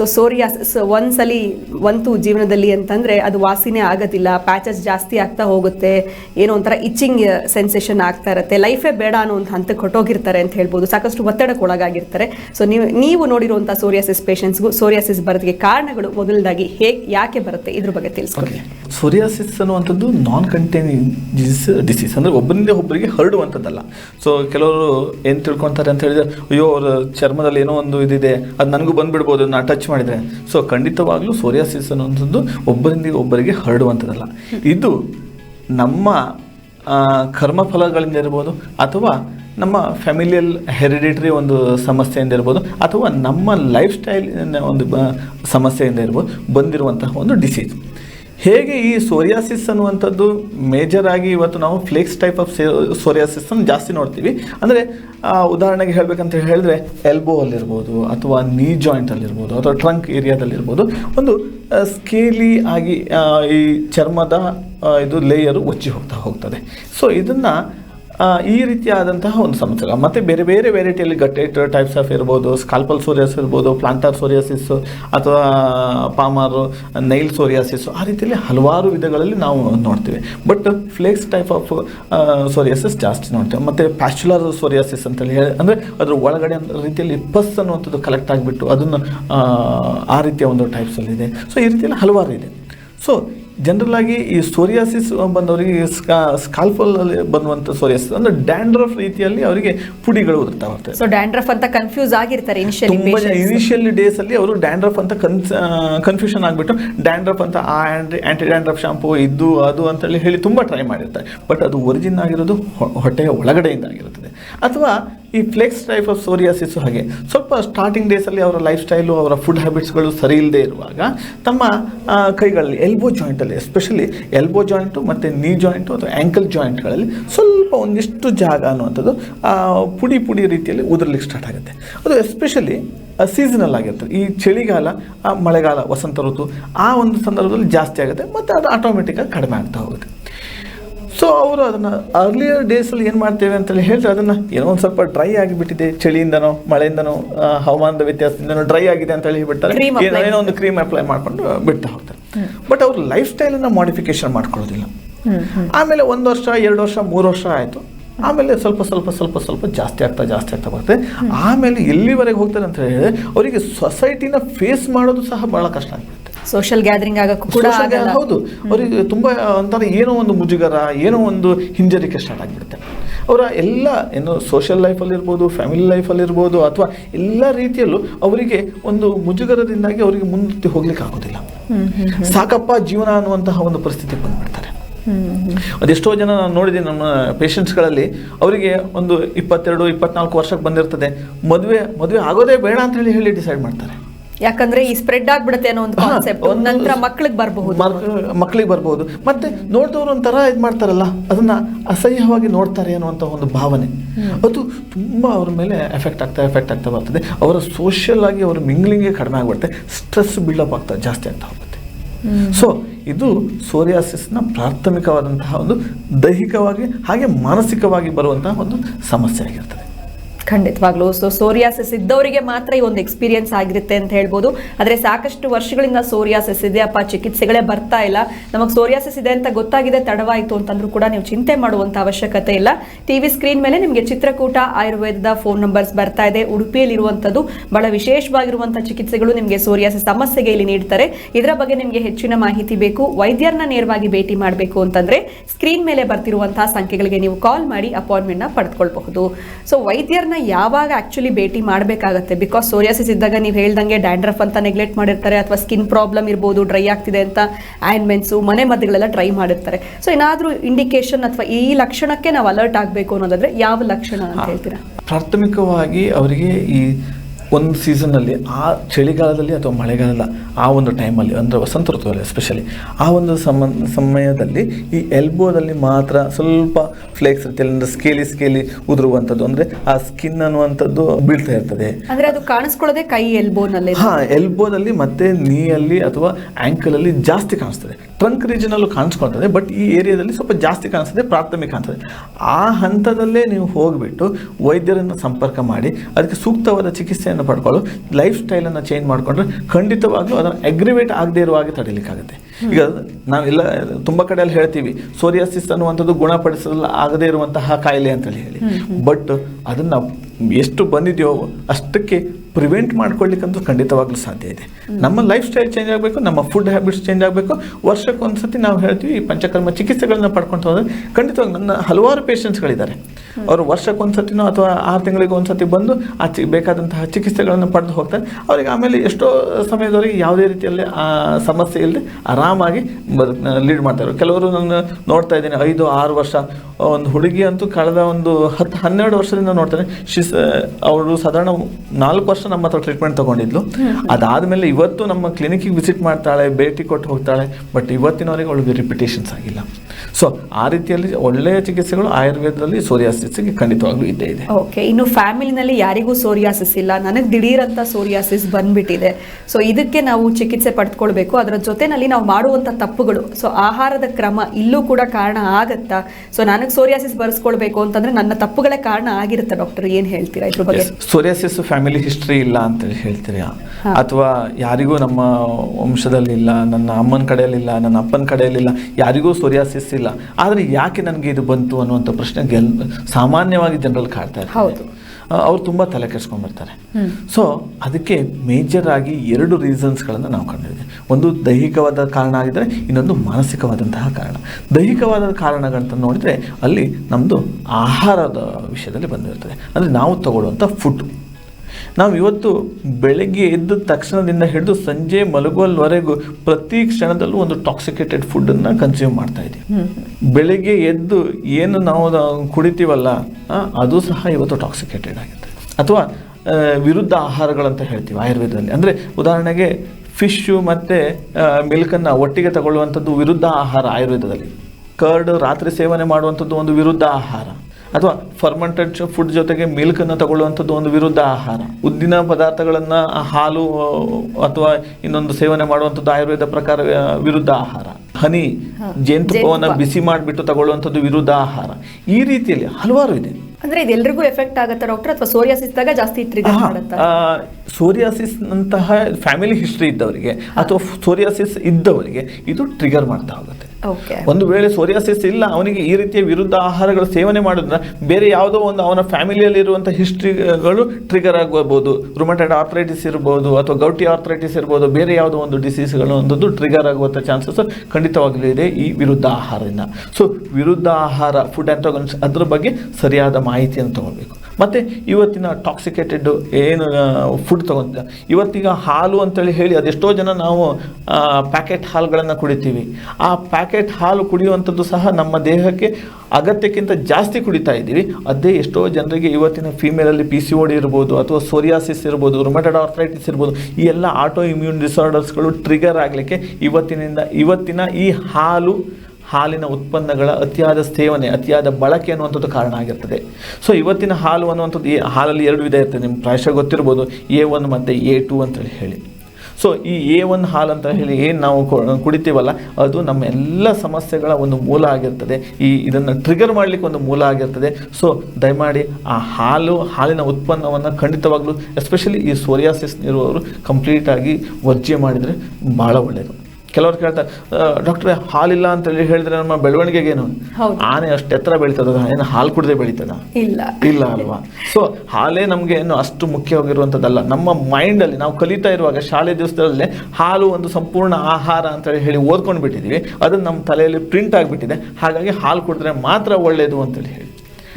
So psoriasis ಒಂದ್ಸಲಿ ಒಂತು ಜೀವನದಲ್ಲಿ ಅಂತಂದ್ರೆ ಅದು ವಾಸಿನೇ ಆಗೋದಿಲ್ಲ ಪ್ಯಾಚಸ್ ಜಾಸ್ತಿ ಆಗ್ತಾ ಹೋಗುತ್ತೆ, ಏನೋ ಒಂಥರ ಇಚ್ಚಿಂಗ್ ಸೆನ್ಸೇಷನ್ ಆಗ್ತಾ ಇರುತ್ತೆ ಲೈಫೇ ಬೇಡ ಅನ್ನೋ ಒಂದು ಹಂತಕ್ಕೆ ಹೊಟ್ಟೋಗಿರ್ತಾರೆ ಅಂತ ಹೇಳ್ಬೋದು, ಸಾಕಷ್ಟು ಒತ್ತಡಕ್ಕೆ ಒಳಗಾಗಿರ್ತಾರೆ. ಸೊ ನೀವು ನೀವು ನೋಡಿರುವಂಥ ಸೋರಿಯಾಸಿಸ್ ಪೇಷಂಟ್ಸ್ಗೂ ಸೋರಿಯಾಸಿಸ್ ಬರೋದಕ್ಕೆ ಕಾರಣಗಳು ಮೊದಲದಾಗಿ ಹೇಗೆ, ಯಾಕೆ ಬರುತ್ತೆ ಇದ್ರ ಬಗ್ಗೆ ತಿಳಿಸ್ಕೊಡಿ. ಸೋರಿಯಾಸಿಸ್ ಅನ್ನುವಂಥದ್ದು ನಾನ್ ಕಂಟೈನಿಂಗ್ ಡಿಸೀಸ್ ಅಂದರೆ ಒಬ್ಬರಿಂದ ಒಬ್ಬರಿಗೆ ಹರಡುವಂಥದ್ದಲ್ಲ. ಸೊ ಕೆಲವರು ಏನು ತಿಳ್ಕೊತಾರೆ ಅಂತ ಹೇಳಿದ್ರೆ, ಅಯ್ಯೋ, ಅವ್ರ ಚರ್ಮದಲ್ಲಿ ಏನೋ ಒಂದು ಇದಿದೆ, ಅದು ನನಗೂ ಬಂದ್ಬಿಡ್ಬೋದು, ನಾ ಟಚ್ ಮಾಡಿದರೆ. ಸೊ ಖಂಡಿತವಾಗ್ಲೂ ಸೋರಿಯಾಸಿಸ್ ಅನ್ನೋದು ಒಬ್ಬರಿಂದ ಒಬ್ಬರಿಗೆ ಹರಡುವಂಥದ್ದಲ್ಲ. ಇದು ನಮ್ಮ ಕರ್ಮಫಲಗಳಿಂದ ಇರ್ಬೋದು ಅಥವಾ ನಮ್ಮ ಫ್ಯಾಮಿಲಿಯಲ್ ಹೆರಿಡಿಟರಿ ಒಂದು ಸಮಸ್ಯೆಯಿಂದ ಇರ್ಬೋದು ಅಥವಾ ನಮ್ಮ ಲೈಫ್ ಸ್ಟೈಲ್ ಒಂದು ಸಮಸ್ಯೆಯಿಂದ ಇರ್ಬೋದು ಬಂದಿರುವಂತಹ ಒಂದು ಡಿಸೀಸ್ ಹೇಗೆ ಈ ಸೋರಿಯಾಸಿಸ್ ಅನ್ನುವಂಥದ್ದು ಮೇಜರ್ ಆಗಿ ಇವತ್ತು ನಾವು ಫ್ಲೇಕ್ಸ್ ಟೈಪ್ ಆಫ್ ಸೋರಿಯಾಸಿಸ್ ಅನ್ನು ಜಾಸ್ತಿ ನೋಡ್ತೀವಿ. ಅಂದರೆ ಉದಾಹರಣೆಗೆ ಹೇಳಬೇಕಂತ ಹೇಳಿದ್ರೆ ಎಲ್ಬೋ ಅಲ್ಲಿರ್ಬೋದು ಅಥವಾ ನೀ ಜಾಯಿಂಟ್ ಅಲ್ಲಿರ್ಬೋದು ಅಥವಾ ಟ್ರಂಕ್ ಏರಿಯಾದಲ್ಲಿರ್ಬೋದು ಒಂದು ಸ್ಕೇಲಿ ಆಗಿ ಈ ಚರ್ಮದ ಇದು ಲೇಯರು ಒಚ್ಚಿ ಹೋಗ್ತಾ ಹೋಗ್ತದೆ. ಸೊ ಇದನ್ನು ಈ ರೀತಿಯಾದಂತಹ ಒಂದು ಸಮಸ್ಯೆ ಮತ್ತು ಬೇರೆ ಬೇರೆ ವೆರೈಟಿಯಲ್ಲಿ ಗಟ್ಟೆಟ್ ಟೈಪ್ಸ್ ಆಫ್ ಇರ್ಬೋದು ಸ್ಕಾಲ್ಪಲ್ ಸೋರಿಯಾಸ್ ಇರ್ಬೋದು ಪ್ಲಾಂಟರ್ ಸೋರಿಯಾಸಿಸ್ ಅಥವಾ ಪಾಮಾರು ನೈಲ್ ಸೋರಿಯಾಸಿಸ್ ಆ ರೀತಿಯಲ್ಲಿ ಹಲವಾರು ವಿಧಗಳಲ್ಲಿ ನಾವು ನೋಡ್ತೀವಿ. But flakes type of psoriasis ಜಾಸ್ತಿ ನೋಡ್ತೀವಿ. ಮತ್ತು ಪ್ಯಾಶ್ಯುಲರ್ ಸೋರಿಯಾಸಿಸ್ ಅಂತೇಳಿ ಹೇಳಿ, ಅಂದರೆ ಅದರ ಒಳಗಡೆ ರೀತಿಯಲ್ಲಿ ಪಸ್ ಅನ್ನುವಂಥದ್ದು ಕಲೆಕ್ಟ್ ಆಗಿಬಿಟ್ಟು ಅದನ್ನು, ಆ ರೀತಿಯ ಒಂದು ಟೈಪ್ಸಲ್ಲಿದೆ ಸೊ ಈ ರೀತಿಯಲ್ಲಿ ಹಲವಾರು ಇದೆ. ಸೊ ಜನರಲ್ ಆಗಿ ಈ ಸೋರಿಯಾಸಿಸ್ ಬಂದವರಿಗೆ ಸ್ಕಾ ಸ್ಕಾಲ್ಫಲ್ಲಿ ಬಂದುವಂಥ ಸೋರಿಯಾಸಿಸ್ ಅಂದರೆ ಡ್ಯಾಂಡ್ರಫ್ ರೀತಿಯಲ್ಲಿ ಅವರಿಗೆ ಪುಡಿಗಳು ಉದುರ್ತಾ ಹೋಗ್ತವೆ ಸೊ ಡ್ಯಾಂಡ್ರಫ್ ಅಂತ ಕನ್ಫ್ಯೂಸ್ ಆಗಿರ್ತಾರೆ ಇನಿಷಿಯಲಿ ತುಂಬ ಇನಿಷಿಯಲಿ ಡೇಸಲ್ಲಿ ಅವರು ಡ್ಯಾಂಡ್ರಫ್ ಅಂತ ಕನ್ಸ್ ಕನ್ಫ್ಯೂಷನ್ ಆಗಿಬಿಟ್ಟು ಡ್ಯಾಂಡ್ರಫ್ ಅಂತ ಆ ಆ್ಯಂಟಿ ಡ್ಯಾಂಡ್ರಫ್ ಶಾಂಪು ಇದ್ದು ಅದು ಅಂತೇಳಿ ಹೇಳಿ ತುಂಬ ಟ್ರೈ ಮಾಡಿರ್ತಾರೆ. ಬಟ್ ಅದು ಒರಿಜಿನ್ ಆಗಿರೋದು ಹೊಟ್ಟೆಯ ಒಳಗಡೆಯಿಂದ ಆಗಿರುತ್ತದೆ. ಅಥವಾ ಈ ಫ್ಲೆಕ್ಸ್ ಟೈಪ್ ಆಫ್ ಸೋರಿಯಾಸಿಸ್ ಹಾಗೆ. ಸ್ವಲ್ಪ ಸ್ಟಾರ್ಟಿಂಗ್ ಡೇಸಲ್ಲಿ ಅವರ ಲೈಫ್ ಸ್ಟೈಲು ಅವರ ಫುಡ್ ಹ್ಯಾಬಿಟ್ಸ್ಗಳು ಸರಿ ಇಲ್ಲದೆ ಇರುವಾಗ ತಮ್ಮ ಕೈಗಳಲ್ಲಿ ಎಲ್ಬೋ ಜಾಯಿಂಟಲ್ಲಿ ಎಸ್ಪೆಷಲಿ ಎಲ್ಬೋ ಜಾಯಿಂಟು ಮತ್ತು ನೀ ಜಾಯಿಂಟು ಅಥವಾ ಆ್ಯಂಕಲ್ ಜಾಯಿಂಟ್ಗಳಲ್ಲಿ ಸ್ವಲ್ಪ ಒಂದಿಷ್ಟು ಜಾಗ ಅನ್ನುವಂಥದ್ದು ಪುಡಿ ಪುಡಿ ರೀತಿಯಲ್ಲಿ ಉದುರ್ಲಿಕ್ಕೆ ಸ್ಟಾರ್ಟ್ ಆಗುತ್ತೆ. ಅದು ಎಸ್ಪೆಷಲಿ ಸೀಸನಲ್ ಆಗಿರ್ತದೆ ಈ ಚಳಿಗಾಲ ಮಳೆಗಾಲ, ವಸಂತ ಋತು, ಆ ಒಂದು ಸಂದರ್ಭದಲ್ಲಿ ಜಾಸ್ತಿ ಆಗುತ್ತೆ, ಮತ್ತು ಅದು ಆಟೋಮೆಟಿಕ್ಕಾಗಿ ಕಡಿಮೆ ಆಗ್ತಾ ಹೋಗುತ್ತೆ. ಸೊ ಅವರು ಅದನ್ನು ಅರ್ಲಿಯರ್ ಡೇಸಲ್ಲಿ ಏನು ಮಾಡ್ತೇವೆ ಅಂತೇಳಿ ಹೇಳಿದ್ರೆ ಅದನ್ನು ಏನೋ ಒಂದು ಸ್ವಲ್ಪ ಡ್ರೈ ಆಗಿಬಿಟ್ಟಿದೆ. ಚಳಿಯಿಂದನೋ ಮಳೆಯಿಂದನೋ ಹವಾಮಾನದ ವ್ಯತ್ಯಾಸದಿಂದನೋ ಡ್ರೈ ಆಗಿದೆ ಅಂತ ಹೇಳಿ ಬಿಡ್ತಾರೆ. ಏನೋ ಒಂದು ಕ್ರೀಮ್ ಅಪ್ಲೈ ಮಾಡ್ಕೊಂಡು ಬಿಡ್ತಾ ಹೋಗ್ತಾರೆ. ಬಟ್ ಅವ್ರ ಲೈಫ್ ಸ್ಟೈಲನ್ನು ಮಾಡಿಫಿಕೇಶನ್ ಮಾಡ್ಕೊಳ್ಳೋದಿಲ್ಲ. ಆಮೇಲೆ ಒಂದು ವರ್ಷ ಎರಡು ವರ್ಷ ಮೂರು ವರ್ಷ ಆಯಿತು. ಆಮೇಲೆ ಸ್ವಲ್ಪ ಸ್ವಲ್ಪ ಸ್ವಲ್ಪ ಸ್ವಲ್ಪ ಜಾಸ್ತಿ ಆಗ್ತಾ ಜಾಸ್ತಿ ಆಗ್ತಾ ಬರುತ್ತೆ. ಆಮೇಲೆ ಎಲ್ಲಿವರೆಗೆ ಹೋಗ್ತಾರೆ ಅಂತ ಹೇಳಿದ್ರೆ ಅವರಿಗೆ ಸೊಸೈಟಿನ ಫೇಸ್ ಮಾಡೋದು ಸಹ ಬಹಳ ಕಷ್ಟ ಆಗ್ಬಿಡುತ್ತೆ. ಸೋಷಿಯಲ್ ಗ್ಯಾದರಿಂಗ್ ಆಗಕ್ಕೂ ಕೂಡ ಆಗಲ್ಲ. ಹೌದು. ಅವರಿಗೆ ತುಂಬ ಒಂಥರ ಏನೋ ಒಂದು ಮುಜುಗರ ಏನೋ ಒಂದು ಹಿಂಜರಿಕೆ ಸ್ಟಾರ್ಟ್ ಆಗಿಬಿಡುತ್ತೆ. ಅವರ ಎಲ್ಲ ಏನು ಸೋಷಿಯಲ್ ಲೈಫಲ್ಲಿರ್ಬೋದು ಫ್ಯಾಮಿಲಿ ಲೈಫಲ್ಲಿರ್ಬೋದು ಅಥವಾ ಎಲ್ಲ ರೀತಿಯಲ್ಲೂ ಅವರಿಗೆ ಒಂದು ಮುಜುಗರದಿಂದಾಗಿ ಅವರಿಗೆ ಮುಂದೆ ಹೋಗ್ಲಿಕ್ಕೆ ಆಗೋದಿಲ್ಲ. ಸಾಕಪ್ಪ ಜೀವನ ಅನ್ನುವಂತಹ ಒಂದು ಪರಿಸ್ಥಿತಿ ಬಂದ್ಬಿಡ್ತಾರೆ. ಅದೆಷ್ಟೋ ಜನ ನಾನು ನೋಡಿದ್ದೀನಿ ನಮ್ಮ ಪೇಷಂಟ್ಸ್ಗಳಲ್ಲಿ ಅವರಿಗೆ ಒಂದು ಇಪ್ಪತ್ತೆರಡು ಇಪ್ಪತ್ನಾಲ್ಕು ವರ್ಷಕ್ಕೆ ಬಂದಿರ್ತದೆ. ಮದುವೆ ಮದುವೆ ಆಗೋದೇ ಬೇಡ ಅಂತ ಹೇಳಿ ಹೇಳಿ ಡಿಸೈಡ್ ಮಾಡ್ತಾರೆ. ಯಾಕಂದ್ರೆ ಈ ಸ್ಪ್ರೆಡ್ ಆಗ್ಬಿಡುತ್ತೆ ಅನ್ನೋ ಒಂದು ಕಾನ್ಸೆಪ್ಟ್ ನಂತರ ಮಕ್ಳಿಗೆ ಬರಬಹುದು. ಮಕ್ಕಳಿಗೆ ಬರಬಹುದು ಮತ್ತೆ ನೋಡಿದವರು ಒಂಥರ ಇದು ಮಾಡ್ತಾರಲ್ಲ ಅದನ್ನ ಅಸಹ್ಯವಾಗಿ ನೋಡ್ತಾರೆ ಅನ್ನುವಂಥ ಒಂದು ಭಾವನೆ. ಅದು ತುಂಬಾ ಅವ್ರ ಮೇಲೆ ಎಫೆಕ್ಟ್ ಆಗ್ತಾ ಎಫೆಕ್ಟ್ ಆಗ್ತಾ ಬರ್ತದೆ. ಅವರ ಸೋಷಿಯಲ್ ಆಗಿ ಅವರ ಮಿಂಗ್ಲಿಂಗೇ ಕಡಿಮೆ ಆಗ್ಬಿಡುತ್ತೆ. ಸ್ಟ್ರೆಸ್ ಬಿಲ್ಡಪ್ ಆಗ್ತಾ ಜಾಸ್ತಿ ಆಗ್ತಾ ಹೋಗುತ್ತೆ. ಸೊ ಇದು ಸೋರಿಯಾಸಿಸ್ನ ಪ್ರಾಥಮಿಕವಾದಂತಹ ಒಂದು ದೈಹಿಕವಾಗಿ ಹಾಗೆ ಮಾನಸಿಕವಾಗಿ ಬರುವಂತಹ ಒಂದು ಸಮಸ್ಯೆ ಆಗಿರ್ತದೆ. ಖಂಡಿತವಾಗ್ಲೂ. ಸೊ ಸೋರಿಯಾಸಿಸ್ ಇದ್ದವರಿಗೆ ಮಾತ್ರ ಈ ಒಂದು ಎಕ್ಸ್ಪೀರಿಯನ್ಸ್ ಆಗಿರುತ್ತೆ ಅಂತ ಹೇಳ್ಬೋದು. ಆದರೆ ಸಾಕಷ್ಟು ವರ್ಷಗಳಿಂದ ಸೋರಿಯಾಸಿಸ್ ಇದೆ. ಅಪ್ಪ, ಚಿಕಿತ್ಸೆಗಳೇ ಬರ್ತಾ ಇಲ್ಲ. ನಮಗೆ ಸೋರಿಯಾಸಿಸ್ ಇದೆ ಅಂತ ಗೊತ್ತಾಗಿದೆ, ತಡವಾಯಿತು ಅಂತಂದ್ರೂ ಕೂಡ ನೀವು ಚಿಂತೆ ಮಾಡುವಂಥ ಅವಶ್ಯಕತೆ ಇಲ್ಲ. ಟಿವಿ ಸ್ಕ್ರೀನ್ ಮೇಲೆ ನಿಮಗೆ ಚಿತ್ರಕೂಟ, ಆಯುರ್ವೇದದ ಫೋನ್ ನಂಬರ್ಸ್ ಬರ್ತಾ ಇದೆ. ಉಡುಪಿಯಲ್ಲಿರುವಂಥದ್ದು ಬಹಳ ವಿಶೇಷವಾಗಿರುವಂಥ ಚಿಕಿತ್ಸೆಗಳು ನಿಮಗೆ ಸೋರಿಯಾಸಿಸ್ ಸಮಸ್ಯೆಗೆ ಇಲ್ಲಿ ನೀಡ್ತಾರೆ. ಇದರ ಬಗ್ಗೆ ನಿಮಗೆ ಹೆಚ್ಚಿನ ಮಾಹಿತಿ ಬೇಕು. ವೈದ್ಯರನ್ನ ನೇರವಾಗಿ ಭೇಟಿ ಮಾಡಬೇಕು ಅಂತಂದ್ರೆ ಸ್ಕ್ರೀನ್ ಮೇಲೆ ಬರ್ತಿರುವಂತಹ ಸಂಖ್ಯೆಗಳಿಗೆ ನೀವು ಕಾಲ್ ಮಾಡಿ ಅಪಾಯಿಂಟ್ಮೆಂಟ್ನ ಪಡೆದುಕೊಳ್ಬಹುದು ಸೊ ವೈದ್ಯರನ್ನ ಯಾವಾಗ ಆಕ್ಚುಲಿ ಭೇಟಿ ಮಾಡಬೇಕಾಗತ್ತೆ? ಬಿಕಾಸ್ ಸೋರಿಯಾಸಿಸ್ ಇದ್ದಾಗ ನೀವು ಹೇಳ್ದಂಗೆ ಡ್ಯಾಂಡ್ರಫ್ ಅಂತ ನೆಗ್ಲೆಕ್ಟ್ ಮಾಡಿರ್ತಾರೆ ಅಥವಾ ಸ್ಕಿನ್ ಪ್ರಾಬ್ಲಮ್ ಇರ್ಬೋದು ಡ್ರೈ ಆಗ್ತಿದೆ ಅಂತ ಆಯಿಂಟ್ಮೆಂಟ್ಸು ಮನೆ ಮದ್ದುಗಳೆಲ್ಲ ಟ್ರೈ ಮಾಡಿರ್ತಾರೆ. ಸೊ ಏನಾದರೂ ಇಂಡಿಕೇಶನ್ ಅಥವಾ ಈ ಲಕ್ಷಣಕ್ಕೆ ನಾವು ಅಲರ್ಟ್ ಆಗಬೇಕು ಅನ್ನೋದಾದರೆ ಯಾವ ಲಕ್ಷಣ ಅಂತ ಹೇಳ್ತೀರಾ? ಪ್ರಾಥಮಿಕವಾಗಿ ಅವರಿಗೆ ಈ ಒಂದು ಸೀಸನ್ನಲ್ಲಿ ಆ ಚಳಿಗಾಲದಲ್ಲಿ ಅಥವಾ ಮಳೆಗಾಲ ಆ ಒಂದು ಟೈಮಲ್ಲಿ ಅಂದರೆ ವಸಂತ ಋತುವಲ್ಲಿ ಎಸ್ಪೆಷಲಿ ಆ ಒಂದು ಸಮ ಸಮಯದಲ್ಲಿ ಈ ಎಲ್ಬೋದಲ್ಲಿ ಮಾತ್ರ ಸ್ವಲ್ಪ ಫ್ಲೇಕ್ಸ್ ರೀತಿಯಲ್ಲಿ ಅಂದರೆ ಸ್ಕೇಲಿ ಸ್ಕೇಲಿ ಉದುರುವಂಥದ್ದು. ಅಂದರೆ ಆ ಸ್ಕಿನ್ ಅನ್ನುವಂಥದ್ದು ಬೀಳ್ತಾ ಇರ್ತದೆ. ಅಂದರೆ ಅದು ಕಾಣಿಸ್ಕೊಳ್ಳೋದೇ ಕೈ ಎಲ್ಬೋನಲ್ಲಿ ಹಾಂ ಎಲ್ಬೋದಲ್ಲಿ ಮತ್ತೆ ನೀಯಲ್ಲಿ ಅಥವಾ ಆ್ಯಂಕಲಲ್ಲಿ ಜಾಸ್ತಿ ಕಾಣಿಸ್ತದೆ. ಟ್ರಂಕ್ ರೀಜನಲ್ಲೂ ಕಾಣಿಸ್ಕೊಳ್ತದೆ ಬಟ್ ಈ ಏರಿಯಾದಲ್ಲಿ ಸ್ವಲ್ಪ ಜಾಸ್ತಿ ಕಾಣಿಸ್ತದೆ ಪ್ರಾಥಮಿಕ ಕಾಣಿಸ್ತದೆ. ಆ ಹಂತದಲ್ಲೇ ನೀವು ಹೋಗಿಬಿಟ್ಟು ವೈದ್ಯರನ್ನು ಸಂಪರ್ಕ ಮಾಡಿ ಅದಕ್ಕೆ ಸೂಕ್ತವಾದ ಚಿಕಿತ್ಸೆಯನ್ನು ಪಡ್ಕೊಳ್ಳೋ ಲೈಫ್ ಸ್ಟೈಲನ್ನು ಚೇಂಜ್ ಮಾಡಿಕೊಂಡ್ರೆ ಖಂಡಿತವಾಗ್ಲೂ ಅದನ್ನು ಅಗ್ರಿವೇಟ್ ಆಗದೇ ಇರುವ ಹಾಗೆ ತಡೀಲಿಕ್ಕಾಗುತ್ತೆ. ಈಗ ನಾವೆಲ್ಲ ತುಂಬ ಕಡೆಯಲ್ಲಿ ಹೇಳ್ತೀವಿ ಸೋರಿಯಾಸಿಸ್ ಅನ್ನುವಂಥದ್ದು ಗುಣಪಡಿಸಲು ಆಗದೇ ಇರುವಂತಹ ಕಾಯಿಲೆ ಅಂತೇಳಿ ಹೇಳಿ. ಬಟ್ ಅದನ್ನು ಎಷ್ಟು ಬಂದಿದೆಯೋ ಅಷ್ಟಕ್ಕೆ ಪ್ರಿವೆಂಟ್ ಮಾಡ್ಕೊಳ್ಳಿಕ್ಕಂತೂ ಖಂಡಿತವಾಗ್ಲೂ ಸಾಧ್ಯ ಇದೆ. ನಮ್ಮ ಲೈಫ್ ಸ್ಟೈಲ್ ಚೇಂಜ್ ಆಗಬೇಕು ನಮ್ಮ ಫುಡ್ ಹ್ಯಾಬಿಟ್ಸ್ ಚೇಂಜ್ ಆಗಬೇಕು. ವರ್ಷಕ್ಕೊಂದ್ಸತಿ ನಾವು ಹೇಳ್ತೀವಿ ಪಂಚಕರ್ಮ ಚಿಕಿತ್ಸೆಗಳನ್ನ ಪಡ್ಕೊಳ್ತಾ ಹೋದ್ರೆ ಖಂಡಿತವಾಗಿ ನನ್ನ ಹಲವಾರು ಪೇಷಂಟ್ಸ್ಗಳಿದ್ದಾರೆ ಅವರು ವರ್ಷಕ್ಕೆ ಒಂದ್ಸತಿನೋ ಅಥವಾ ಆರು ತಿಂಗಳಿಗೆ ಒಂದ್ಸತಿ ಬಂದು ಆ ಚಿ ಬೇಕಾದಂತಹ ಚಿಕಿತ್ಸೆಗಳನ್ನು ಪಡೆದು ಹೋಗ್ತಾರೆ. ಅವರಿಗೆ ಆಮೇಲೆ ಎಷ್ಟೋ ಸಮಯದವರೆಗೆ ಯಾವುದೇ ರೀತಿಯಲ್ಲಿ ಆ ಸಮಸ್ಯೆ ಇಲ್ಲದೆ ಆರಾಮಾಗಿ ಲೀಡ್ ಮಾಡ್ತಾರೆ ಕೆಲವರು ನಾನು ನೋಡ್ತಾ ಇದ್ದೀನಿ ಐದು ಆರು ವರ್ಷ. ಒಂದು ಹುಡುಗಿ ಅಂತೂ ಕಳೆದ ಒಂದು ಹತ್ತು ಹನ್ನೆರಡು ವರ್ಷದಿಂದ ನೋಡ್ತಾರೆ ಶಿಸ್ ಅವರು ಸಾಧಾರಣ ನಾಲ್ಕು ವರ್ಷ ನಮ್ಮ ಹತ್ರ ಟ್ರೀಟ್ಮೆಂಟ್ ತಗೊಂಡಿದ್ಲು. ಅದಾದಮೇಲೆ ಇವತ್ತು ನಮ್ಮ ಕ್ಲಿನಿಕ್ಗೆ ವಿಸಿಟ್ ಮಾಡ್ತಾಳೆ ಭೇಟಿ ಕೊಟ್ಟು ಹೋಗ್ತಾಳೆ ಬಟ್ ಇವತ್ತಿನವರೆಗೆ ಅವಳಿಗೆ ರಿಪಿಟೇಷನ್ಸ್ ಆಗಿಲ್ಲ. ಸೊ ಆ ರೀತಿಯಲ್ಲಿ ಒಳ್ಳೆಯ ಚಿಕಿತ್ಸೆಗಳು ಆಯುರ್ವೇದದಲ್ಲಿ ಸೋರಿಯಾಸಿಸ್ಗೆ ಖಂಡಿತವಾಗ್ಲೂ ಇದ್ದೇ ಇದೆ. ಓಕೆ ಇನ್ನು ಫ್ಯಾಮಿಲಿನಲ್ಲಿ ಯಾರಿಗೂ ಸೋರಿಯಾಸಿಸ್ ಇಲ್ಲ. ನನಗೆ ದಿಢೀರಂತ ಅಂತ ಸೋರಿಯಾಸಿಸ್ ಬಂದ್ಬಿಟ್ಟಿದೆ. ಸೊ ಇದಕ್ಕೆ ನಾವು ಚಿಕಿತ್ಸೆ ಪಡ್ಕೊಳ್ಬೇಕು. ಅದರ ಜೊತೆನಲ್ಲಿ ನಾವು ಮಾಡುವಂಥ ತಪ್ಪುಗಳು. ಸೊ ಆಹಾರದ ಕ್ರಮ ಇಲ್ಲೂ ಕೂಡ ಕಾರಣ ಆಗತ್ತಾ? ಸೊ ನನಗೆ ಸೋರಿಯಾಸಿಸ್ ಬರ್ಸ್ಕೊಳ್ಬೇಕು ಅಂತಂದ್ರೆ ನನ್ನ ತಪ್ಪುಗಳೇ ಕಾರಣ ಆಗಿರುತ್ತೆ ಡಾಕ್ಟರ್ ಏನ್ ಹೇಳ್ತೀರಾ ಇದ್ರ ಬಗ್ಗೆ? ಸೋರಿಯಾಸಿಸ್ ಫ್ಯಾಮಿಲಿ ಹಿಸ್ಟ್ರಿ ಇಲ್ಲ ಅಂತ ಹೇಳ್ತೀರಾ? ಅಥವಾ ಯಾರಿಗೂ ನಮ್ಮ ವಂಶದಲ್ಲಿ ಇಲ್ಲ ನನ್ನ ಅಮ್ಮನ ಕಡೆಯಲ್ಲಿಲ್ಲ ನನ್ನ ಅಪ್ಪನ ಕಡೆಯಲ್ಲಿಲ್ಲ ಯಾರಿಗೂ ಸೋರಿಯಾಸಿಸ್ ಇಲ್ಲ. ಆದರೆ ಯಾಕೆ ನನಗೆ ಇದು ಬಂತು ಅನ್ನುವಂಥ ಪ್ರಶ್ನೆ ಗೆಲ್ ಸಾಮಾನ್ಯವಾಗಿ ಜನರಲ್ಲಿ ಕಾಡ್ತಾ ಇರ್ತಾರೆ. ಅವ್ರು ತುಂಬ ತಲೆ ಕೆಡ್ಸ್ಕೊಂಡ್ಬರ್ತಾರೆ ಸೊ ಅದಕ್ಕೆ ಮೇಜರ್ ಆಗಿ ಎರಡು ರೀಸನ್ಸ್ಗಳನ್ನು ನಾವು ಕಂಡಿದ್ದೀವಿ. ಒಂದು ದೈಹಿಕವಾದ ಕಾರಣ ಆಗಿದ್ದರೆ ಇನ್ನೊಂದು ಮಾನಸಿಕವಾದಂತಹ ಕಾರಣ. ದೈಹಿಕವಾದ ಕಾರಣಗಳಂತ ನೋಡಿದರೆ ಅಲ್ಲಿ ನಮ್ಮದು ಆಹಾರದ ವಿಷಯದಲ್ಲಿ ಬಂದಿರ್ತದೆ. ಅಂದರೆ ನಾವು ತಗೊಳ್ಳುವಂಥ ಫುಡ್ ನಾವು ಇವತ್ತು ಬೆಳಗ್ಗೆ ಎದ್ದ ತಕ್ಷಣದಿಂದ ಹಿಡಿದು ಸಂಜೆ ಮಲಗುವಲ್ವರೆಗೂ ಪ್ರತಿ ಕ್ಷಣದಲ್ಲೂ ಒಂದು ಟಾಕ್ಸಿಕೇಟೆಡ್ ಫುಡ್ಡನ್ನು ಕನ್ಸ್ಯೂಮ್ ಮಾಡ್ತಾ ಇದ್ದೀವಿ. ಬೆಳಗ್ಗೆ ಎದ್ದು ಏನು ನಾವು ಕುಡಿತೀವಲ್ಲ ಅದು ಸಹ ಇವತ್ತು ಟಾಕ್ಸಿಕೇಟೆಡ್ ಆಗಿದೆ ಅಥವಾ ವಿರುದ್ಧ ಆಹಾರಗಳಂತ ಹೇಳ್ತೀವಿ ಆಯುರ್ವೇದದಲ್ಲಿ. ಅಂದರೆ ಉದಾಹರಣೆಗೆ ಫಿಶ್ಶು ಮತ್ತು ಮಿಲ್ಕನ್ನು ಒಟ್ಟಿಗೆ ತಗೊಳ್ಳುವಂಥದ್ದು ವಿರುದ್ಧ ಆಹಾರ ಆಯುರ್ವೇದದಲ್ಲಿ. ಕರ್ಡ್ ರಾತ್ರಿ ಸೇವನೆ ಮಾಡುವಂಥದ್ದು ಒಂದು ವಿರುದ್ಧ ಆಹಾರ. ಅಥವಾ ಫರ್ಮೆಂಟೆಡ್ ಫುಡ್ ಜೊತೆಗೆ ಮಿಲ್ಕನ್ನು ತಗೊಳ್ಳುವಂಥದ್ದು ಒಂದು ವಿರುದ್ಧ ಆಹಾರ. ಉದ್ದಿನ ಪದಾರ್ಥಗಳನ್ನು ಹಾಲು ಅಥವಾ ಇನ್ನೊಂದು ಸೇವನೆ ಮಾಡುವಂಥದ್ದು ಆಯುರ್ವೇದ ಪ್ರಕಾರ ವಿರುದ್ಧ ಆಹಾರ. ಹನಿ ಜೇನುತುಪ್ಪವನ್ನು ಬಿಸಿ ಮಾಡಿಬಿಟ್ಟು ತಗೊಳ್ಳುವಂಥದ್ದು ವಿರುದ್ಧ ಆಹಾರ. ಈ ರೀತಿಯಲ್ಲಿ ಹಲವಾರು ಇದೆ. ಅಂದ್ರೆ ಇದೆಲ್ಲರಿಗೂ ಎಫೆಕ್ಟ್ ಆಗುತ್ತೆ ಡಾಕ್ಟರ್ ಅಥವಾ ಸೋರಿಯಾಸಿಸ್ ಇದ್ದಾಗ ಜಾಸ್ತಿ ಸೋರಿಯಾಸಿಸ್ ನಂತಹ ಫ್ಯಾಮಿಲಿ ಹಿಸ್ಟ್ರಿ ಇದ್ದವರಿಗೆ ಅಥವಾ ಸೋರಿಯಾಸಿಸ್ ಇದ್ದವರಿಗೆ ಇದು ಟ್ರಿಗರ್ ಮಾಡ್ತಾ ಹೋಗುತ್ತೆ. ಒಂದು ವೇಳೆ ಸೋರಿಯಾಸಿಸ್ ಇಲ್ಲ, ಅವನಿಗೆ ಈ ರೀತಿಯ ವಿರುದ್ಧ ಆಹಾರಗಳು ಸೇವನೆ ಮಾಡೋದ್ರಿಂದ ಬೇರೆ ಯಾವುದೋ ಒಂದು ಅವನ ಫ್ಯಾಮಿಲಿಯಲ್ಲಿ ಇರುವಂಥ ಹಿಸ್ಟ್ರಿಗಳು ಟ್ರಿಗರ್ ಆಗಬಹುದು ರುಮಟೈಡ್ ಆರ್ಥರೈಟಿಸ್ ಇರ್ಬೋದು ಅಥವಾ ಗೌಟಿ ಆರ್ಥರೈಟಿಸ್ ಇರ್ಬೋದು, ಬೇರೆ ಯಾವುದೋ ಒಂದು ಡಿಸೀಸ್ಗಳು ಒಂದೊಂದು ಟ್ರಿಗರ್ ಆಗುವಂಥ ಚಾನ್ಸಸ್ ಖಂಡಿತವಾಗಲೂ ಇದೆ ಈ ವಿರುದ್ಧ ಆಹಾರದಿಂದ ಸೊ ವಿರುದ್ಧ ಆಹಾರ ಫುಡ್ ಆ್ಯಂಟೋಗನ್ಸ್ ಅದ್ರ ಬಗ್ಗೆ ಸರಿಯಾದ ಮಾಹಿತಿಯನ್ನು ತಗೊಳ್ಬೇಕು. ಮತ್ತು ಇವತ್ತಿನ ಟಾಕ್ಸಿಕೇಟೆಡ್ ಏನು ಫುಡ್ ತೊಗೊಂತ ಇವತ್ತೀಗ ಹಾಲು ಅಂತೇಳಿ ಹೇಳಿ ಅದೆಷ್ಟೋ ಜನ ನಾವು ಪ್ಯಾಕೆಟ್ ಹಾಲುಗಳನ್ನು ಕುಡಿತೀವಿ. ಆ ಪ್ಯಾಕೆಟ್ ಹಾಲು ಕುಡಿಯುವಂಥದ್ದು ಸಹ ನಮ್ಮ ದೇಹಕ್ಕೆ ಅಗತ್ಯಕ್ಕಿಂತ ಜಾಸ್ತಿ ಕುಡಿತಾ ಇದ್ದೀವಿ. ಅದೇ ಎಷ್ಟೋ ಜನರಿಗೆ ಇವತ್ತಿನ ಫೀಮೇಲಲ್ಲಿ ಪಿ ಸಿ ಓಡಿ ಇರ್ಬೋದು, ಅಥವಾ ಸೋರಿಯಾಸಿಸ್ ಇರ್ಬೋದು ರುಮಟೆಡ್ ಆರ್ಥರೈಟಿಸ್ ಇರ್ಬೋದು, ಈ ಎಲ್ಲ ಆಟೋ ಇಮ್ಯೂನ್ ಡಿಸಾರ್ಡರ್ಸ್ಗಳು ಟ್ರಿಗರ್ ಆಗಲಿಕ್ಕೆ ಇವತ್ತಿನಿಂದ, ಇವತ್ತಿನ ಈ ಹಾಲು ಹಾಲಿನ ಉತ್ಪನ್ನಗಳ ಅತಿಯಾದ ಸೇವನೆ, ಅತಿಯಾದ ಬಳಕೆ ಅನ್ನುವಂಥದ್ದು ಕಾರಣ ಆಗಿರ್ತದೆ. ಸೊ ಇವತ್ತಿನ ಹಾಲು ಅನ್ನುವಂಥದ್ದು ಹಾಲಲ್ಲಿ ಎರಡು ವಿಧ ಇರ್ತದೆ. ನಿಮ್ಗೆ ಪ್ರಾಯಶಃ ಗೊತ್ತಿರ್ಬೋದು, ಎ ಒನ್ ಮತ್ತು ಎ ಟು ಅಂತೇಳಿ ಹೇಳಿ. ಸೊ ಈ ಎ ಒನ್ ಹಾಲು ಅಂತ ಹೇಳಿ ಏನು ನಾವು ಕುಡಿತೀವಲ್ಲ, ಅದು ನಮ್ಮ ಎಲ್ಲ ಸಮಸ್ಯೆಗಳ ಒಂದು ಮೂಲ ಆಗಿರ್ತದೆ. ಈ ಇದನ್ನು ಟ್ರಿಗರ್ ಮಾಡಲಿಕ್ಕೆ ಒಂದು ಮೂಲ ಆಗಿರ್ತದೆ. ಸೊ ದಯಮಾಡಿ ಆ ಹಾಲು, ಹಾಲಿನ ಉತ್ಪನ್ನವನ್ನು ಖಂಡಿತವಾಗ್ಲೂ ಎಸ್ಪೆಷಲಿ ಈ ಸೋರಿಯಾಸಿಸ್ ಇರುವವರು ಕಂಪ್ಲೀಟಾಗಿ ವರ್ಜೆ ಮಾಡಿದರೆ ಭಾಳ ಒಳ್ಳೆಯದು ಕೆಲವ್ರು ಕೇಳ್ತಾರೆ ಡಾಕ್ಟ್ರೆ ಹಾಲಿಲ್ಲ ಅಂತ ಹೇಳಿ ಹೇಳಿದ್ರೆ ನಮ್ಮ ಬೆಳವಣಿಗೆಗೇನು. ಆನೆ ಅಷ್ಟು ಎತ್ತರ ಬೆಳೀತದ ಏನು ಹಾಲು ಕುಡದೆ ಬೆಳೀತದ? ಇಲ್ಲ. ಇಲ್ಲ ಅಲ್ವಾ? ಸೊ ಹಾಲೇ ನಮಗೆ ಏನು ಅಷ್ಟು ಮುಖ್ಯವಾಗಿರುವಂಥದ್ದಲ್ಲ. ನಮ್ಮ ಮೈಂಡಲ್ಲಿ ನಾವು ಕಲಿತಾ ಇರುವಾಗ ಶಾಲೆ ದಿವಸದಲ್ಲೇ ಹಾಲು ಒಂದು ಸಂಪೂರ್ಣ ಆಹಾರ ಅಂತೇಳಿ ಹೇಳಿ ಓದ್ಕೊಂಡು ಬಿಟ್ಟಿದ್ದೀವಿ ಅದನ್ನು ನಮ್ಮ ತಲೆಯಲ್ಲಿ ಪ್ರಿಂಟ್ ಆಗಿಬಿಟ್ಟಿದೆ. ಹಾಗಾಗಿ ಹಾಲು ಕುಡಿದ್ರೆ ಮಾತ್ರ ಒಳ್ಳೆಯದು ಅಂತೇಳಿ ಹೇಳಿ.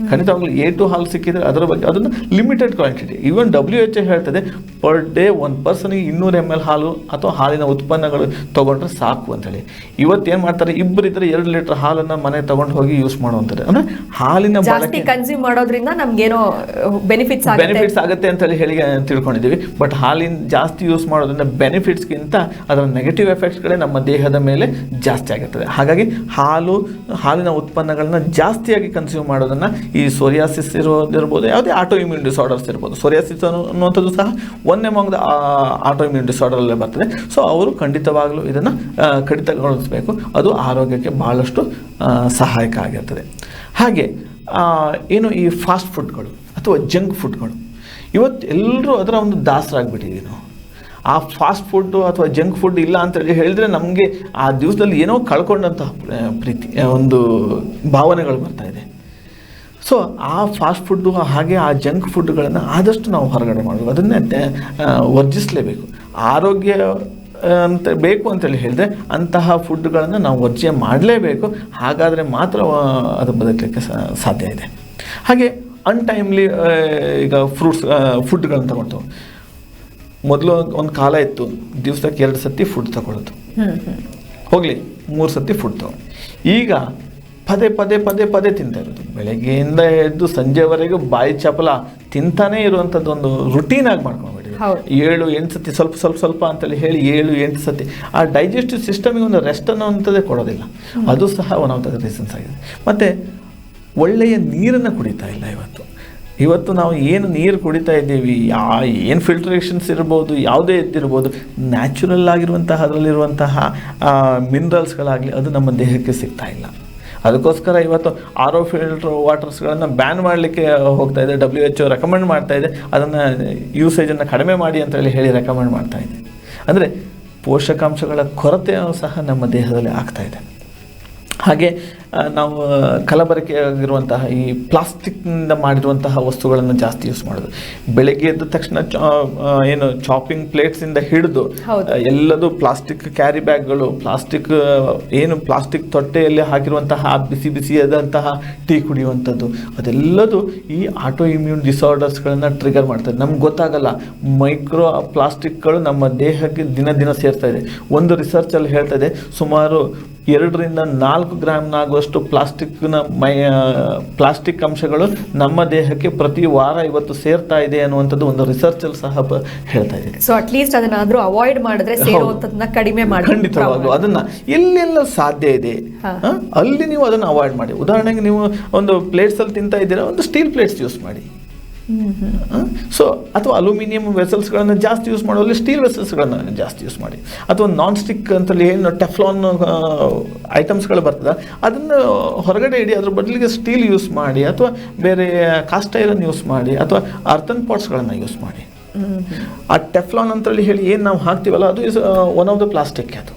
ಖಂಡಿತವಾಗ್ಲೂ ಎ ಟು ಹಾಲು ಸಿಕ್ಕಿದ್ರೆ ಅದರ ಬಗ್ಗೆ ಅದನ್ನು limited quantity even W H ಹೇಳ್ತದೆ ಪರ್ ಡೇ ಒಂದು ಪರ್ಸನಿಗೆ ಇನ್ನೂರು ಎಂ ಎಲ್ ಹಾಲು ಅಥವಾ ಹಾಲಿನ ಉತ್ಪನ್ನಗಳು ತೊಗೊಂಡ್ರೆ ಸಾಕು ಅಂತೇಳಿ. ಇವತ್ತು ಏನು ಮಾಡ್ತಾರೆ? ಇಬ್ಬರಿದ್ರೆ ಎರಡು ಲೀಟರ್ ಹಾಲನ್ನು ಮನೆ ತಗೊಂಡು ಹೋಗಿ ಯೂಸ್ ಮಾಡುವಂಥದ್ದು ಅಂದರೆ ಹಾಲಿನ ಜಾಸ್ತಿ ಕನ್ಸ್ಯೂಮ್ ಮಾಡೋದ್ರಿಂದ ನಮ್ಗೇನೋ ಬೆನಿಫಿಟ್ಸ್ ಆಗುತ್ತೆ. ಬೆನಿಫಿಟ್ಸ್ ಆಗುತ್ತೆ ಅಂತ ಹೇಳಿ ತಿಳ್ಕೊಂಡಿದ್ದೀವಿ. ಬಟ್ ಹಾಲಿನ ಜಾಸ್ತಿ ಯೂಸ್ ಮಾಡೋದ್ರಿಂದ ಬೆನಿಫಿಟ್ಸ್ಗಿಂತ ಅದರ ನೆಗೆಟಿವ್ ಎಫೆಕ್ಟ್ಸ್ಗಳೇ ನಮ್ಮ ದೇಹದ ಮೇಲೆ ಜಾಸ್ತಿ ಆಗುತ್ತದೆ ಹಾಗಾಗಿ ಹಾಲು ಹಾಲಿನ ಉತ್ಪನ್ನಗಳನ್ನ ಜಾಸ್ತಿಯಾಗಿ ಕನ್ಸ್ಯೂಮ್ ಮಾಡೋದನ್ನು ಈ ಸೋರಿಯಾಸಿಸ್ ಇರೋದಿರ್ಬೋದು, ಯಾವುದೇ ಆಟೋ ಇಮ್ಯೂನ್ ಡಿಸಾರ್ಡರ್ಸ್ ಇರ್ಬೋದು ಸೋರಿಯಾಸಿಸ್ ಅನ್ನುವಂಥದ್ದು ಸಹ ಒಂದೇ ಎಮಾಂಗ್ ದ ಆಟೋ ಇಮ್ಯೂನ್ ಡಿಸಾರ್ಡರಲ್ಲೇ ಬರ್ತದೆ. ಸೊ ಅವರು ಖಂಡಿತವಾಗಲೂ ಇದನ್ನು ಕಡಿತಗೊಳಿಸಬೇಕು. ಅದು ಆರೋಗ್ಯಕ್ಕೆ ಭಾಳಷ್ಟು ಸಹಾಯಕ ಆಗಿರ್ತದೆ. ಹಾಗೆ ಏನು ಈ ಫಾಸ್ಟ್ ಫುಡ್ಗಳು ಅಥವಾ ಜಂಕ್ ಫುಡ್ಗಳು ಇವತ್ತು ಎಲ್ಲರೂ ಅದರ ಒಂದು ದಾಸರಾಗ್ಬಿಟ್ಟಿದ್ದೀವಿ ನಾವು. ಆ ಫಾಸ್ಟ್ ಫುಡ್ಡು ಅಥವಾ ಜಂಕ್ ಫುಡ್ ಇಲ್ಲ ಅಂತೇಳಿ ಹೇಳಿದ್ರೆ ನಮಗೆ ಆ ದಿವಸದಲ್ಲಿ ಏನೋ ಕಳ್ಕೊಂಡಂತಹ ಪ್ರೀತಿ ಒಂದು ಭಾವನೆಗಳು ಬರ್ತಾ ಇದೆ. ಸೊ ಆ ಫಾಸ್ಟ್ ಫುಡ್ಡು ಹಾಗೆ ಆ ಜಂಕ್ ಫುಡ್ಗಳನ್ನು ಆದಷ್ಟು ನಾವು ಹೊರಗಡೆ ಮಾಡಬೇಕು. ಅದನ್ನೇ ವರ್ಜಿಸಲೇಬೇಕು. ಆರೋಗ್ಯ ಅಂತ ಬೇಕು ಅಂತೇಳಿ ಹೇಳಿದ್ರೆ ಅಂತಹ ಫುಡ್ಗಳನ್ನು ನಾವು ವರ್ಜೆ ಮಾಡಲೇಬೇಕು. ಹಾಗಾದರೆ ಮಾತ್ರ ಅದು ಬದುಕಲಿಕ್ಕೆ ಸಾಧ್ಯ ಇದೆ. ಹಾಗೆ ಅನ್ಟೈಮ್ಲಿ ಈಗ ಫ್ರೂಟ್ಸ್ ಫುಡ್ಗಳನ್ನು ತಗೊಳ್ತೇವೆ. ಮೊದಲು ಒಂದು ಕಾಲ ಇತ್ತು ದಿವಸಕ್ಕೆ ಎರಡು ಸತಿ ಫುಡ್ ತಗೊಳ್ಳೋದು. ಹೋಗಲಿ ಮೂರು ಸತಿ ಫುಡ್ ತಗೊಂಡು ಈಗ ಪದೇ ಪದೇ ಪದೇ ಪದೇ ತಿಂತಾ ಇರೋದು ಬೆಳಗ್ಗೆಯಿಂದ ಎದ್ದು ಸಂಜೆವರೆಗೂ ಬಾಯಿ ಚಪಲ ತಿಂತಾನೇ ಇರುವಂಥದ್ದು ಒಂದು ರುಟೀನ್ ಆಗಿ ಮಾಡ್ಕೊಂಡ್ಬಿಟ್ಟಿದೆ. ಏಳು ಎಂಟು ಸತಿ ಸ್ವಲ್ಪ ಸ್ವಲ್ಪ ಸ್ವಲ್ಪ ಅಂತೇಳಿ ಹೇಳಿ ಏಳು ಎಂಟು ಸತಿ ಆ ಡೈಜೆಸ್ಟಿವ್ ಸಿಸ್ಟಮಿಗೆ ಒಂದು ರೆಸ್ಟ್ ಅನ್ನೋವಂಥದ್ದೇ ಕೊಡೋದಿಲ್ಲ. ಅದು ಸಹ ಒನ್ ಆಫ್ ದ ರೀಸನ್ಸ್ ಆಗಿದೆ. ಮತ್ತು ಒಳ್ಳೆಯ ನೀರನ್ನು ಕುಡಿತಾ ಇಲ್ಲ ಇವತ್ತು. ಇವತ್ತು ನಾವು ಏನು ನೀರು ಕುಡಿತಾ ಇದ್ದೀವಿ ಯಾ ಏನು ಫಿಲ್ಟ್ರೇಷನ್ಸ್ ಇರ್ಬೋದು ಯಾವುದೇ ಇದ್ದಿರ್ಬೋದು ನ್ಯಾಚುರಲ್ ಆಗಿರುವಂತಹ ಅದರಲ್ಲಿರುವಂತಹ ಮಿನರಲ್ಸ್ಗಳಾಗಲಿ ಅದು ನಮ್ಮ ದೇಹಕ್ಕೆ ಸಿಗ್ತಾ ಇಲ್ಲ. ಅದಕ್ಕೋಸ್ಕರ ಇವತ್ತು ಆರ್ ಒ ಫಿಲ್ಟರ್ ವಾಟರ್ಸ್ಗಳನ್ನು ಬ್ಯಾನ್ ಮಾಡಲಿಕ್ಕೆ ಹೋಗ್ತಾ ಇದೆ. ಡಬ್ಲ್ಯೂ ಎಚ್ ಒ ರೆಕಮೆಂಡ್ ಮಾಡ್ತಾ ಇದೆ. ಅದನ್ನು ಯೂಸೇಜನ್ನು ಕಡಿಮೆ ಮಾಡಿ ಅಂತ ಹೇಳಿ ಹೇಳಿ ರೆಕಮೆಂಡ್ ಮಾಡ್ತಾ ಇದೆ. ಅಂದರೆ ಪೋಷಕಾಂಶಗಳ ಕೊರತೆ ಸಹ ನಮ್ಮ ದೇಹದಲ್ಲಿ ಆಗ್ತಾ ಇದೆ. ಹಾಗೆ ನಾವು ಕಲಬೆರಕೆಯಾಗಿರುವಂತಹ ಈ ಪ್ಲಾಸ್ಟಿಕ್ನಿಂದ ಮಾಡಿರುವಂತಹ ವಸ್ತುಗಳನ್ನು ಜಾಸ್ತಿ ಯೂಸ್ ಮಾಡೋದು. ಬೆಳಗ್ಗೆ ಎದ್ದ ತಕ್ಷಣ ಏನು ಚಾಪಿಂಗ್ ಪ್ಲೇಟ್ಸಿಂದ ಹಿಡಿದು ಎಲ್ಲದು ಪ್ಲಾಸ್ಟಿಕ್ ಕ್ಯಾರಿ ಬ್ಯಾಗ್ಗಳು ಪ್ಲಾಸ್ಟಿಕ್ ಏನು ಪ್ಲಾಸ್ಟಿಕ್ ತೊಟ್ಟೆಯಲ್ಲಿ ಹಾಕಿರುವಂತಹ ಬಿಸಿ ಬಿಸಿಯಾದಂತಹ ಟೀ ಕುಡಿಯುವಂಥದ್ದು ಅದೆಲ್ಲದು ಈ ಆಟೋ ಇಮ್ಯೂನ್ ಡಿಸಾರ್ಡರ್ಸ್ಗಳನ್ನು ಟ್ರಿಗರ್ ಮಾಡ್ತದೆ. ನಮ್ಗೆ ಗೊತ್ತಾಗಲ್ಲ ಮೈಕ್ರೋ ಪ್ಲಾಸ್ಟಿಕ್ಗಳು ನಮ್ಮ ದೇಹಕ್ಕೆ ದಿನ ದಿನ ಸೇರ್ತಾ ಇದೆ. ಒಂದು ರಿಸರ್ಚಲ್ಲಿ ಹೇಳ್ತಾ ಇದೆ ಸುಮಾರು ಎರಡರಿಂದ ನಾಲ್ಕು ಗ್ರಾಮ್ನಾಗುವಷ್ಟು ಪ್ಲಾಸ್ಟಿಕ್ನ ಮೈ ಪ್ಲಾಸ್ಟಿಕ್ ಅಂಶಗಳು ನಮ್ಮ ದೇಹಕ್ಕೆ ಪ್ರತಿ ವಾರ ಇವತ್ತು ಸೇರ್ತಾ ಇದೆ ಅನ್ನುವಂಥದ್ದು ಒಂದು ರಿಸರ್ಚಲ್ಲಿ ಸಹ ಹೇಳ್ತಾ ಇದೆ ಸೊ ಅಟ್ಲೀಸ್ಟ್ ಅದನ್ನಾದರೂ ಅವಾಯ್ಡ್ ಮಾಡಿದ್ರೆ ಸೇರುವಂಥದ್ದನ್ನ ಕಡಿಮೆ ಮಾಡಿ ಖಂಡಿತವಾಗ್ಲು. ಅದನ್ನ ಎಲ್ಲೆಲ್ಲ ಸಾಧ್ಯ ಇದೆ. ಅಲ್ಲಿ ನೀವು ಅದನ್ನು ಅವಾಯ್ಡ್ ಮಾಡಿ. ಉದಾಹರಣೆಗೆ ನೀವು ಒಂದು ಪ್ಲೇಟ್ಸಲ್ಲಿ ತಿಂತಾ ಇದ್ದೀರಾ ಒಂದು ಸ್ಟೀಲ್ ಪ್ಲೇಟ್ಸ್ ಯೂಸ್ ಮಾಡಿ. ಸೊ ಅಥವಾ ಅಲ್ಯೂಮಿನಿಯಂ ವೆಸಲ್ಸ್ಗಳನ್ನು ಜಾಸ್ತಿ ಯೂಸ್ ಮಾಡೋಲ್ಲಿ ಸ್ಟೀಲ್ ವೆಸಲ್ಸ್ಗಳನ್ನು ಜಾಸ್ತಿ ಯೂಸ್ ಮಾಡಿ. ಅಥವಾ ನಾನ್ ಸ್ಟಿಕ್ ಅಂತಲ್ಲಿ ಏನು ಟೆಫ್ಲಾನ್ ಐಟಮ್ಸ್ಗಳು ಬರ್ತದೆ ಅದನ್ನು ಹೊರಗಡೆ ಇಡಿ ಅದ್ರ ಬದಲಿಗೆ ಸ್ಟೀಲ್ ಯೂಸ್ ಮಾಡಿ ಅಥವಾ ಬೇರೆ ಕಾಸ್ಟ್ ಐರನ್ ಯೂಸ್ ಮಾಡಿ ಅಥವಾ ಅರ್ಥನ್ ಪಾಟ್ಸ್ಗಳನ್ನು ಯೂಸ್ ಮಾಡಿ. ಆ ಟೆಫ್ಲಾನ್ ಅಂತೇಳಿ ಹೇಳಿ ಏನು ನಾವು ಹಾಕ್ತೀವಲ್ಲ ಅದು is one of the plastic ಅದು.